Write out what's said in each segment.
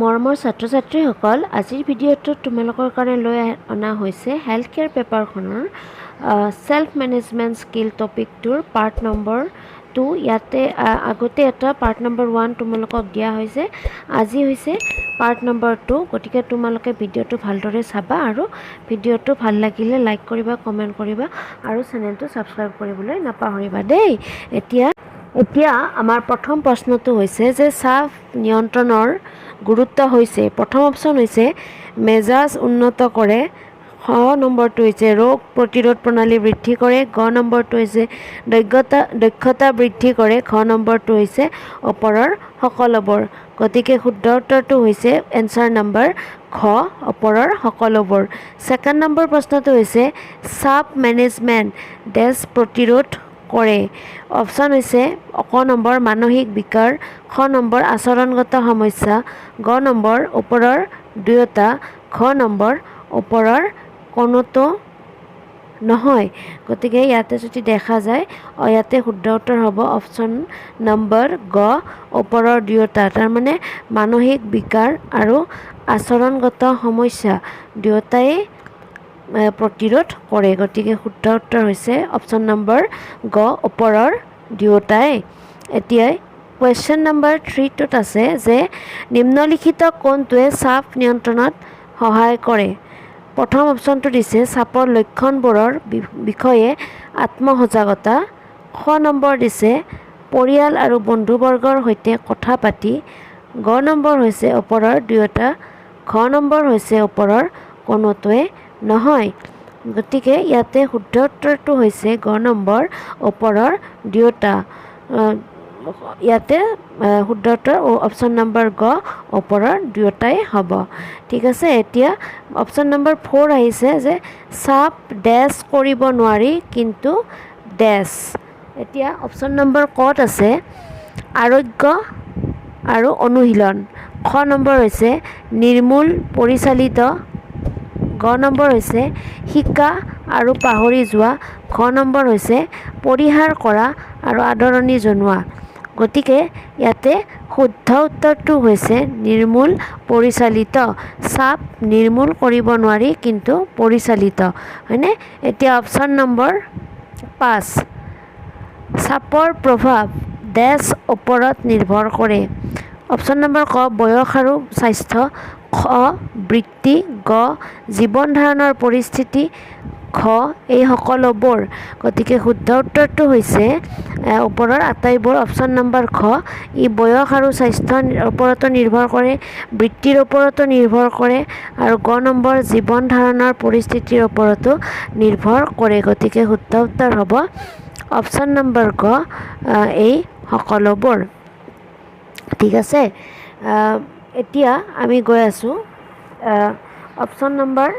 মৰমৰ ছাত্ৰ ছাত্ৰীসকল আজিৰ ভিডিঅ'টোত তোমালোকৰ কাৰণে লৈ অনা হৈছে হেল্থ কেয়াৰ পেপাৰখনৰ ছেল্ফ মেনেজমেণ্ট স্কিল টপিকটোৰ পাৰ্ট নম্বৰ টু ইয়াতে আগতে এটা পাৰ্ট নম্বৰ ওৱান তোমালোকক দিয়া হৈছে। আজি হৈছে পাৰ্ট নম্বৰ টু গতিকে তোমালোকে ভিডিঅ'টো ভালদৰে চাবা আৰু ভিডিঅ'টো ভাল লাগিলে লাইক কৰিবা কমেণ্ট কৰিবা আৰু চেনেলটো ছাবস্ক্ৰাইব কৰিবলৈ নাপাহৰিবা দেই। এতিয়া এতিয়া আমাৰ প্ৰথম প্ৰশ্নটো হৈছে যে চাপ নিয়ন্ত্ৰণৰ গুৰুত্ব হৈছে। প্ৰথম অপশ্যন হৈছে মেজাজ উন্নত কৰে। খ নম্বৰটো হৈছে ৰোগ প্ৰতিৰোধ প্ৰণালী বৃদ্ধি কৰে। গ নম্বৰটো হৈছে দক্ষতা দক্ষতা বৃদ্ধি কৰে। ঘ নম্বৰটো হৈছে ওপৰৰ সকলোবোৰ। গতিকে শুদ্ধ উত্তৰটো হৈছে এনচাৰ নম্বৰ খ ওপৰৰ সকলোবোৰ। ছেকেণ্ড নম্বৰ প্ৰশ্নটো হৈছে চাপ মেনেজমেণ্ট ডেছ প্ৰতিৰোধ কৰে অপশ্যন হৈছে ক নম্বৰ মানসিক বিকাৰ খ নম্বৰ আচৰণগত সমস্যা গ নম্বৰ ওপৰৰ দুয়োটা ঘ নম্বৰ ওপৰৰ কোনোটো নহয়। গতিকে ইয়াতে যদি দেখা যায় ইয়াতে শুদ্ধ উত্তৰ হ'ব অপশ্যন নম্বৰ গ ওপৰৰ দুয়োটা তাৰমানে মানসিক বিকাৰ আৰু আচৰণগত সমস্যা দুয়োটাই প্ৰতিৰোধ কৰে। গতিকে শুদ্ধ উত্তৰ হৈছে অপশ্যন নম্বৰ গ ওপৰৰ দুয়োটাই। এতিয়াই কুৱেশ্যন নম্বৰ থ্ৰীটোত আছে যে নিম্নলিখিত কোনটোৱে চাপ নিয়ন্ত্ৰণত সহায় কৰে? প্ৰথম অপশ্যনটো দিছে চাপৰ লক্ষণবোৰৰ বিষয়ে আত্মসজাগতা। খ নম্বৰ দিছে পৰিয়াল আৰু বন্ধুবৰ্গৰ সৈতে কথা পাতি। গ নম্বৰ হৈছে ওপৰৰ দুয়োটা। ঘ নম্বৰ হৈছে ওপৰৰ কোনোটোৱে নহয়। গতিকে ইয়াতে শুদ্ধ উত্তৰটো হৈছে গ নম্বৰ ওপৰৰ দুয়োটা। ইয়াতে শুদ্ধ উত্তৰ অপশ্যন নম্বৰ গ ওপৰৰ দুয়োটাই হ'ব। ঠিক আছে এতিয়া অপশ্যন নম্বৰ ফ'ৰ আহিছে যে চাপ ডেছ কৰিব নোৱাৰি কিন্তু ডেছ। এতিয়া অপশ্যন নম্বৰ ক'ত আছে? আৰোগ্য আৰু অনুশীলন। খ নম্বৰ হৈছে নিৰ্মূল পৰিচালিত গ নম্বৰ হৈছে শিকা আৰু পাহৰি যোৱা। ঘ নম্বৰ হৈছে পৰিহাৰ কৰা আৰু আদৰণি জনোৱা। গতিকে ইয়াতে শুদ্ধ উত্তৰটো হৈছে নিৰ্মূল, পৰিচালিত। চাপ নিৰ্মূল কৰিব নোৱাৰি, কিন্তু পৰিচালিত। হয়নে? এতিয়া অপশ্যন নম্বৰ পাঁচ। চাপৰ প্ৰভাৱ ডেছ ওপৰত নিৰ্ভৰ কৰে। অপশ্যন নম্বৰ ক, বয়স আৰু স্বাস্থ্য। খ, বৃত্তি। গ, জীৱন ধাৰণৰ পৰিস্থিতি। খ, এই সকলোবোৰ। গতিকে শুদ্ধ উত্তৰটো হৈছে ওপৰৰ আটাইবোৰ অপশ্যন নম্বৰ খ। ই বয়স আৰু স্বাস্থ্যৰ ওপৰতো নিৰ্ভৰ কৰে, বৃত্তিৰ ওপৰতো নিৰ্ভৰ কৰে, আৰু গ নম্বৰ জীৱন ধাৰণৰ পৰিস্থিতিৰ ওপৰতো নিৰ্ভৰ কৰে। গতিকে শুদ্ধ উত্তৰ হ'ব অপশ্যন নম্বৰ গ এই সকলোবোৰ। ঠিক আছে? এতিয়া আমি গৈ আছোঁ। অপশ্যন নম্বৰ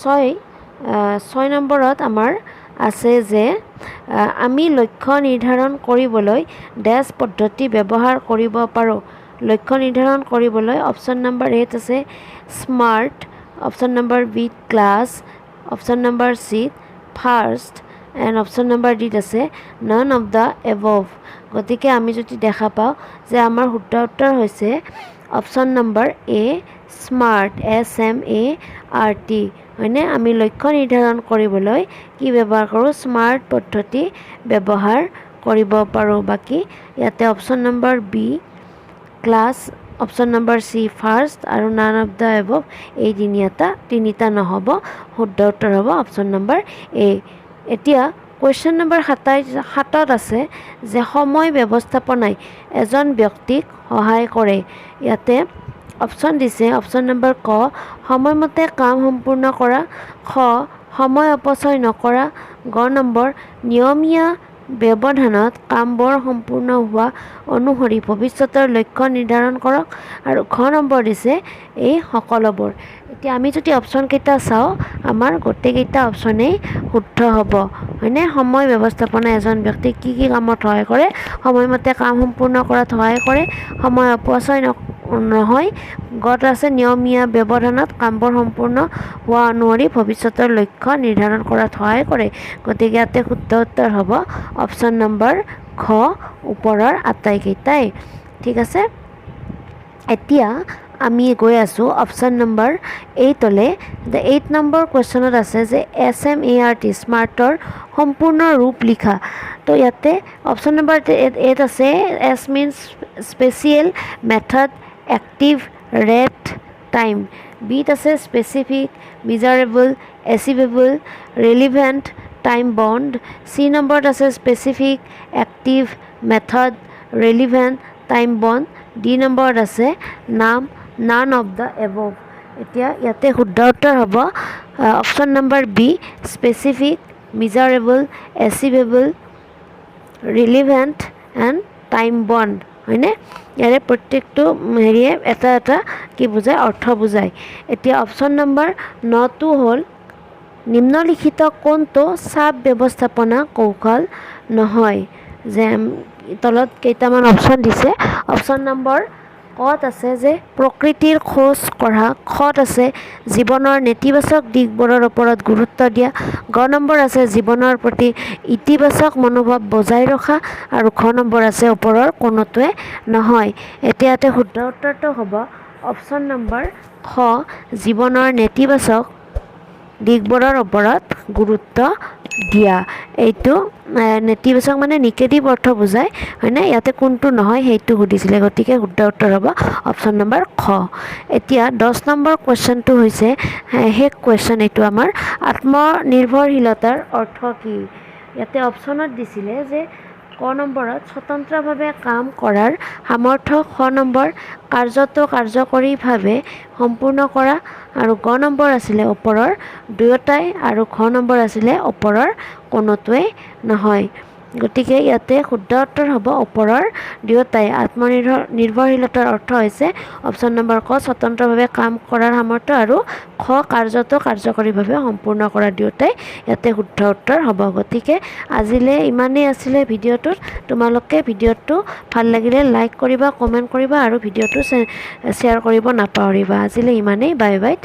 ছয় ছয় নম্বৰত আমাৰ আছে যে আমি লক্ষ্য নিৰ্ধাৰণ কৰিবলৈ ডেছ পদ্ধতি ব্যৱহাৰ কৰিব পাৰোঁ। লক্ষ্য নিৰ্ধাৰণ কৰিবলৈ অপশ্যন নম্বৰ এত আছে smart option number B class option number C first and option number ডিত আছে নন অফ দ্য এবভ গতিকে আমি যদি দেখা পাওঁ যে আমাৰ শুদ্ধ উত্তৰ হৈছে option number A smart S M A, R T. হয়নে? আমি লক্ষ্য নিৰ্ধাৰণ কৰিবলৈ কি ব্যৱহাৰ কৰোঁ? স্মাৰ্ট পদ্ধতি ব্যৱহাৰ কৰিব পাৰোঁ। বাকী ইয়াতে option number B class option number C first আৰু নান অফ দ্য এবভ এই তিনিটা তিনিটা নহ'ব। শুদ্ধ উত্তৰ হ'ব অপশ্যন নম্বৰ এ। এতিয়া কুৱেশ্যন নম্বৰ সাতাইছ সাতত আছে যে সময় ব্যৱস্থাপনাই এজন ব্যক্তিক সহায় কৰে। ইয়াতে অপশ্যন দিছে অপশ্যন নম্বৰ ক সময়মতে কাম সম্পূৰ্ণ কৰা খ সময় অপচয় নকৰা গ নম্বৰ নিয়মীয়া ব্যৱধানত কামবোৰ সম্পূৰ্ণ হোৱা অনুসৰি ভৱিষ্যতৰ লক্ষ্য নিৰ্ধাৰণ কৰক আৰু ঘ নম্বৰ দিছে এই সকলোবোৰ। এতিয়া আমি যদি অপশ্যনকেইটা চাওঁ, আমাৰ গোটেইকেইটা অপশ্যনেই শুদ্ধ হ'ব। হয়নে? সময় ব্যৱস্থাপনা এজন ব্যক্তিক কি কি কামত সহায় কৰে? সময়মতে কাম সম্পূৰ্ণ কৰাত সহায় কৰে। সময় অপচয় নহয়, গত আছে নিয়মীয়া ব্যৱধানত কামবোৰ সম্পূৰ্ণ হোৱা অনুসৰি ভৱিষ্যতৰ লক্ষ্য নিৰ্ধাৰণ কৰাত সহায় কৰে। গতিকে ইয়াতে শুদ্ধ উত্তৰ হ'ব। অপশ্যন নম্বৰ ঘ ওপৰৰ আটাইকেইটাই। ঠিক আছে? এতিয়া আমি গৈ আছোঁ। অপশ্যন নম্বৰ এইটলৈ। এইট নম্বৰ কুৱেশ্যনত আছে যে এছ এম এ আৰ টি স্মাৰ্টৰ সম্পূৰ্ণ ৰূপ লিখা। তো ইয়াতে অপশ্যন নম্বৰ এইট আছে। S means special method active rate time বিত আছে specific measurable achievable relevant time bound C নম্বৰত আছে specific active method relevant time bound D নম্বৰত আছে নাম নান অফ দ্য এবভ এতিয়া ইয়াতে শুদ্ধ উত্তৰ হ'ব। Option number B specific measurable achievable relevant and time bound হয়নে? ইয়াৰে প্ৰত্যেকটো হেৰিয়ে এটা এটা কি বুজায়, অৰ্থ বুজায়। এতিয়া অপশ্যন নম্বৰ নটো হ'ল, নিম্নলিখিত কোনটো চাপ ব্যৱস্থাপনা কৌশল নহয়? যে তলত কেইটামান অপশ্যন দিছে। অপশ্যন নম্বৰ কত আছে যে প্ৰকৃতিৰ খোজ কঢ়া খত আছে জীৱনৰ নেতিবাচক দিশবোৰৰ ওপৰত গুৰুত্ব দিয়া। গ নম্বৰ আছে জীৱনৰ প্ৰতি ইতিবাচক মনোভাৱ বজাই ৰখা আৰু খ নম্বৰ আছে ওপৰৰ কোনোটোৱে নহয়। এতিয়া ইয়াতে শুদ্ধ উত্তৰটো হ'ব। অপশ্যন নম্বৰ খ জীৱনৰ নেতিবাচক দিশবোৰৰ ওপৰত গুৰুত্ব দিয়া। এইটো নেতিবাচক মানে নিগেটিভ অৰ্থ বুজায়। হয়নে? ইয়াতে কোনটো নহয়, সেইটো সুধিছিলে। গতিকে শুদ্ধ উত্তৰ হ'ব অপশ্যন নম্বৰ খ। এতিয়া দহ নম্বৰ কুৱেশ্যনটো হৈছে শেষ কুৱেশ্যন এইটো আমাৰ। আত্মনিৰ্ভৰশীলতাৰ অৰ্থ কি? ইয়াতে অপশ্যনত দিছিলে যে ক নম্বৰত স্বতন্ত্ৰভাৱে কাম কৰাৰ সামৰ্থ্য খ নম্বৰ কাৰ্যটো কাৰ্যকৰীভাৱে সম্পূৰ্ণ কৰা আৰু গ নম্বৰ আছিলে ওপৰৰ, দুয়োটাই আৰু ঘ নম্বৰ আছিলে ওপৰৰ, কোনোটোৱেই নহয়। গতিকে ইয়াতে শুদ্ধ উত্তৰ হ'ব ওপৰৰ দুয়োটাই। আত্মনিৰ্ভৰ, নিৰ্ভৰশীলতাৰ অৰ্থ হৈছে অপশ্যন নম্বৰ ক স্বতন্ত্ৰভাৱে কাম কৰাৰ সামৰ্থ্য আৰু খ কাৰ্যটো কাৰ্যকৰীভাৱে সম্পূৰ্ণ কৰা দুয়োটাই ইয়াতে শুদ্ধ উত্তৰ হ'ব। গতিকে আজিলৈ ইমানেই আছিলে ভিডিঅ'টোত তোমালোকে ভিডিঅ'টো ভালো লাগিলে লাইক কৰিবা কমেণ্ট কৰিবা আৰু ভিডিঅ'টো শ্বেয়াৰ কৰিব নাপাহৰিবা। আজিলৈ ইমানেই। Bye bye. টেক